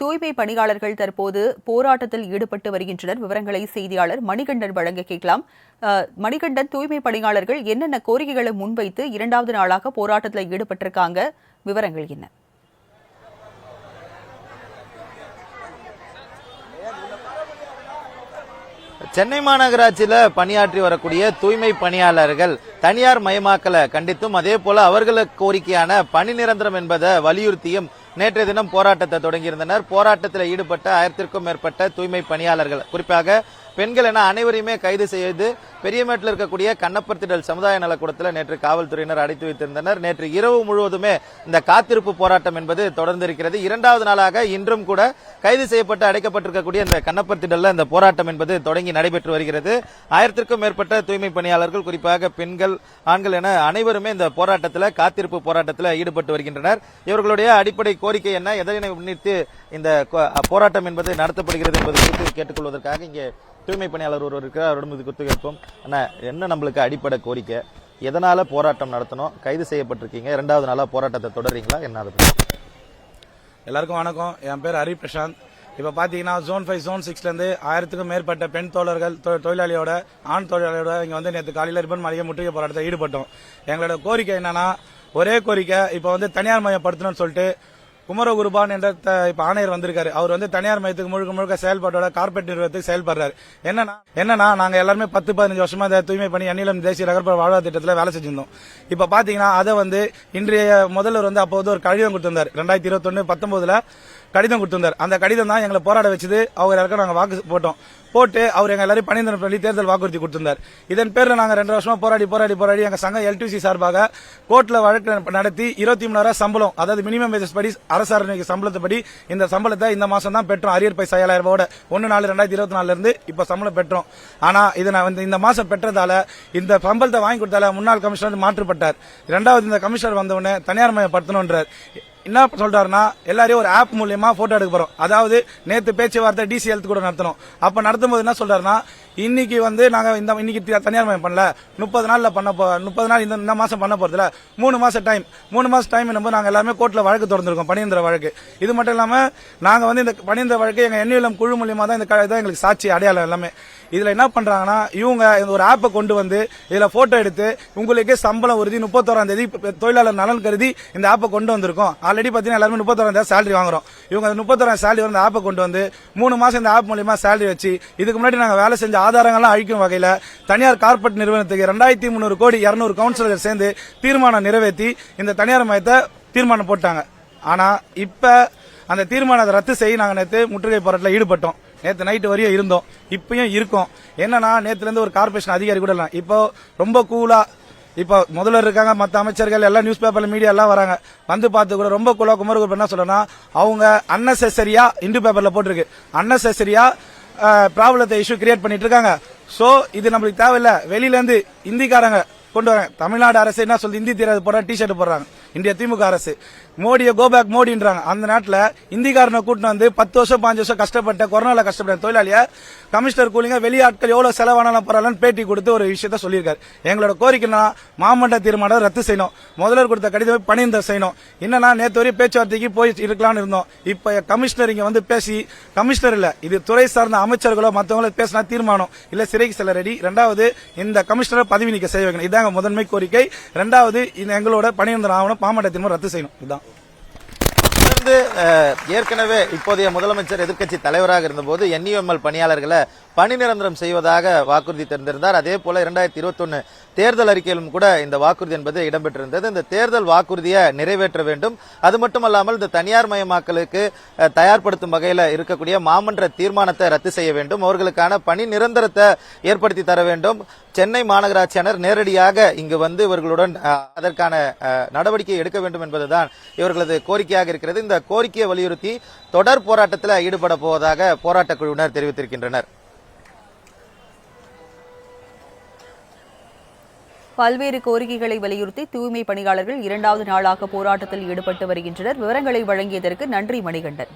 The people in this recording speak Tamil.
தூய்மை பணியாளர்கள் தற்போது போராட்டத்தில் ஈடுபட்டு வருகின்றனர். விவரங்களை செய்தியாளர் மணிகண்டன் வழங்க கேட்கலாம். மணிகண்டன் தூய்மை பணியாளர்கள் என்னென்ன கோரிக்கைகளை முன்வைத்து இரண்டாவது நாளாக போராட்டத்தில் ஈடுபட்டிருக்காங்க? விவரங்கள் என்ன? சென்னை மாநகராட்சியில பணியாற்றி வரக்கூடிய தூய்மை பணியாளர்கள் தனியார் மயமாக்கலை கண்டித்தும் அதே போல அவர்களுக்கு கோரிக்கையான பணி நிரந்தரம் என்பதை வலியுறுத்தியும் நேற்றைய தினம் போராட்டத்தை தொடங்கியிருந்தனர். போராட்டத்தில் ஈடுபட்ட ஆயிரத்திற்கும் மேற்பட்ட தூய்மை பணியாளர்கள். குறிப்பாக பெண்கள் என அனைவரையுமே கைது செய்து பெரியமேட்டில் இருக்கக்கூடிய கண்ணப்பர் திடல் சமுதாய நலக்கூடத்தில் நேற்று காவல்துறையினர் அடைத்து வைத்திருந்தனர். நேற்று இரவு முழுவதுமே இந்த காத்திருப்பு போராட்டம் என்பது தொடர்ந்து இருக்கிறது இரண்டாவது நாளாக இன்றும் கூட கைது செய்யப்பட்டு அடைக்கப்பட்டிருக்கக்கூடிய இந்த கண்ணப்பர் திடலில் இந்த போராட்டம் என்பது தொடங்கி நடைபெற்று வருகிறது. ஆயிரத்திற்கும் மேற்பட்ட தூய்மை பணியாளர்கள் குறிப்பாக பெண்கள் ஆண்கள் என அனைவருமே இந்த போராட்டத்தில் காத்திருப்பு போராட்டத்தில் ஈடுபட்டு வருகின்றனர். இவர்களுடைய அடிப்படை கோரிக்கை என்ன? எதனை முன்னிட்டு இந்த கோ- போராட்டம் என்பது நடத்தப்படுகிறது என்பது குறித்து கேட்டுக்கொள்வதற்காக இங்கே தூய்மை பணியாளர் ஒருவர் இருக்கிறார் அவரிடம் இது குறித்து கேட்போம் அண்ணா என்ன நம்மளுக்கு அடிப்படை கோரிக்கை? எதனால போராட்டம் நடத்தணும்? கைது செய்யப்பட்டிருக்கீங்க. இரண்டாவது நாளாக போராட்டத்தை தொடர்றீங்களா? என்ன அது எல்லாருக்கும் வணக்கம். என் பேர் ஹரி பிரசாந்த். இப்போ பார்த்தீங்கன்னா ஜோன் ஃபைவ் ஜோன் சிக்ஸ்லேருந்து ஆயிரத்துக்கும் மேற்பட்ட பெண் தோழர்கள் தொழிலாளியோட ஆண் தொழிலாளியோட இங்கே வந்து நேற்று காலையில் ரிப்பன் மளிகை முற்றுகை போராட்டத்தில் ஈடுபட்டோம். எங்களோட கோரிக்கை என்னன்னா ஒரே கோரிக்கை இப்போ வந்து தனியார் மயப்படுத்தணும்னு சொல்லிட்டு குமரகுருபான் என்ற இப்ப ஆணையர் வந்திருக்காரு. அவர் வந்து தனியார் மையத்துக்கு முழுக்க முழுக்க செயல்பாட்டோட கார்பரேட் நிறுவனத்துக்கு செயல்படுறாரு. என்னன்னா என்னன்னா நாங்க எல்லாருமே பத்து பதினஞ்சு வருஷமா இந்த தூய்மை பணி அந்நிலம் தேசிய நகர்ப்புற வாழ்வா திட்டத்தில் வேலை செஞ்சிருந்தோம். இப்ப பாத்தீங்கன்னா அதை வந்து இன்றைய முதல்வர் வந்து அப்போ வந்து ஒரு கழிவம் கொடுத்திருந்தார். ரெண்டாயிரத்தி இருபத்தொன்னு பத்தொன்பதுல கடிதம் கொடுத்திருந்தார். அந்த கடிதம் தான் எங்களை போராட வச்சது. அவர் எல்லாருக்கும் நாங்கள் வாக்கு போட்டோம். போட்டு அவர் எங்க எல்லாரையும் பணிந்தனர் பண்ணி தேர்தல் வாக்குறுதி கொடுத்திருந்தார். இதன் பேரில் நாங்கள் ரெண்டு வருஷமா போராடி போராடி போராடி எங்கள் சங்கம் எல்டிசி சார்பாக கோர்ட்டில் வழக்கு நடத்தி இருபத்தி மூணாயிரம் சம்பளம் அதாவது மினிமம் வேஜஸ் படி அரசாணை சம்பளத்தை படி இந்த சம்பளத்தை இந்த மாசம் தான் பெற்றோம். அரியர் பைசா ஏழாயிரம் ரூபாயோட. ஒன்னு நாலு ரெண்டாயிரத்தி இருபத்தி நாலுல இருந்து சம்பளம் பெற்றோம். ஆனா இதை நான் வந்து இந்த மாசம் பெற்றதால இந்த சம்பளத்தை வாங்கி கொடுத்தால முன்னாள் கமிஷனர் மாற்றப்பட்டார். இரண்டாவது இந்த கமிஷனர் வந்தவுடனே தனியார் மயப்படுத்தணுன்றார் என்ன சொல்றாருன்னா எல்லாரையும் ஒரு ஆப் மூலியமா போட்டோ எடுக்க போறோம். அதாவது நேத்து பேச்சுவார்த்தை டிசி ஹெல்த் கூட நடத்தணும் அப்ப நடத்தும் போது என்ன சொல்றாருன்னா இன்னைக்கு வந்து நாங்க இந்த இன்னைக்கு தனியார் மயம் பண்ணல. முப்பது நாள்ல பண்ண போ முப்பது நாள் இந்த இந்த மாசம் பண்ண போறதுல மூணு மாசம் டைம் மூணு மாசம் டைம் என்னும் நாங்க எல்லாமே கோர்ட்ல வழக்கு தொடர்ந்துருக்கோம் பணியந்திர வழக்கு. இது மட்டும் இல்லாம நாங்க வந்து இந்த பணியந்திர வழக்கு எங்க எண்ணிலம் குழு மூலியமா தான் இந்த க- இதான் எங்களுக்கு சாட்சி அடையாளம் எல்லாமே. இதுல என்ன பண்றாங்கன்னா இவங்க இந்த ஒரு ஆப்பை கொண்டு வந்து இதுல போட்டோ எடுத்து உங்களுக்கு சம்பளம் உறுதி முப்பத்தோராம் தேதி தொழிலாளர் நலன் கருதி இந்த ஆப்பை கொண்டு வந்திருக்கோம். ஆல்ரெடி பார்த்தீங்கன்னா எல்லாருமே முப்பத்தோரம் தேதி சேலரி வாங்குறோம். இவங்க அந்த முப்பத்தோரம் சேலரி வந்து ஆப்பை கொண்டு வந்து மூணு மாசம் இந்த ஆப் மூலியமா சேலரி வச்சு இதுக்கு முன்னாடி நாங்கள் வேலை செஞ்ச ஆதாரங்கள்லாம் அழிக்கும் வகையில் தனியார் கார்பரேட் நிறுவனத்துக்கு ரெண்டாயிரத்தி முந்நூறு கோடி இரநூறு கவுன்சிலர் சேர்ந்து தீர்மானம் நிறைவேற்றி இந்த தனியார் மையத்தை தீர்மானம் போட்டாங்க. ஆனால் இப்போ அந்த தீர்மானத்தை ரத்து செய்ய நாங்கள் நேற்று முற்றுகை போராட்டத்தில் ஈடுபட்டோம். நேற்று நைட்டு வரையும் இருந்தோம். இப்பயும் இருக்கோம். என்னன்னா நேற்றுலேருந்து ஒரு கார்பரேஷன் அதிகாரி கூட இல்லை. இப்போ ரொம்ப கூலாக இப்போ முதல்வர் இருக்காங்க மற்ற அமைச்சர்கள் எல்லாம் நியூஸ் பேப்பர்ல மீடியா எல்லாம் வராங்க. வந்து பார்த்து கூட ரொம்ப குல குமரகு என்ன சொல்றேன்னா அவங்க அன்னெசரியா இந்து பேப்பர்ல போட்டிருக்கு. அன்னெசரியா ப்ராப்ளத்தை இஷ்யூ கிரியேட் பண்ணிட்டு இருக்காங்க. சோ இது நம்மளுக்கு தேவையில்ல. வெளியில இருந்து இந்திக்காரங்க கொண்டு வராங்க. தமிழ்நாடு அரசு என்ன சொல்லுது? இந்தி தெரியாது போடுறாங்க டிஷர்ட் போடுறாங்க. இந்திய திமுக அரசு. மோடியை கோபேக் மோடின்றாங்க. அந்த நாட்டில் இந்திக்காரனை கூட்டின்னு வந்து பத்து வருஷம் பாஞ்சு வருஷம் கஷ்டப்பட்ட கொரோனால கஷ்டப்பட்ட தொழிலாளியை கமிஷனர் கூலிங்க வெளியாட்கள் எவ்வளோ செலவானாலும் பரவாயில்லன்னு பேட்டி கொடுத்து ஒரு விஷயத்த சொல்லியிருக்காரு. எங்களோட கோரிக்கைனா மாமண்ட தீர்மானம் ரத்து செய்யணும். முதல்வர் கொடுத்த கடிதம் பணிந்த செய்யணும். என்னன்னா நேற்று வரையும் பேச்சுவார்த்தைக்கு போய் இருக்கலாம்னு இருந்தோம். இப்போ கமிஷனர் இங்கே வந்து பேசி கமிஷனர் இல்லை இது துறை சார்ந்த அமைச்சர்களோ மற்றவங்களோ பேசினா தீர்மானம். இல்லை சிறைக்கு செல்ல ரெடி ரெண்டாவது இந்த கமிஷனர் பதவி நீக்க செய்ய வைக்கணும். இதாங்க முதன்மை கோரிக்கை. ரெண்டாவது எங்களோட பணியந்திர ஆவணம் மாமன்ற திரும்ப ரத்து செய்யணும். இதுதான். தொடர்ந்து ஏற்கனவே இப்போதைய முதலமைச்சர் எதிர்க்கட்சி தலைவராக இருந்தபோது என்இஎம்எல் பணியாளர்களை பணி நிரந்தரம் செய்வதாக வாக்குறுதி தந்திருந்தார் அதே போல இரண்டாயிரத்தி இருபத்தொன்னு தேர்தல் அறிக்கையிலும் கூட இந்த வாக்குறுதி என்பது இடம்பெற்றிருந்தது. இந்த தேர்தல் வாக்குறுதியை நிறைவேற்ற வேண்டும். அது மட்டுமல்லாமல் இந்த தனியார் மயமாக்கலுக்கு தயார்படுத்தும் வகையில் இருக்கக்கூடிய மாமன்ற தீர்மானத்தை ரத்து செய்ய வேண்டும். அவர்களுக்கான பணி நிரந்தரத்தை ஏற்படுத்தி தர வேண்டும். சென்னை மாநகராட்சியினர் நேரடியாக இங்கு வந்து இவர்களுடன் அதற்கான நடவடிக்கை எடுக்க வேண்டும் என்பதுதான் இவர்களது கோரிக்கையாக இருக்கிறது. இந்த கோரிக்கையை வலியுறுத்தி தொடர் போராட்டத்தில் ஈடுபட போவதாக போராட்டக் குழுவினர் தெரிவித்திருக்கின்றனர். பல்வேறு கோரிக்கைகளை வலியுறுத்தி தூய்மை பணியாளர்கள் இரண்டாவது நாளாக போராட்டத்தில் ஈடுபட்டு வருகின்றனர். விவரங்களை வழங்கியதற்கு நன்றி மணிகண்டன்.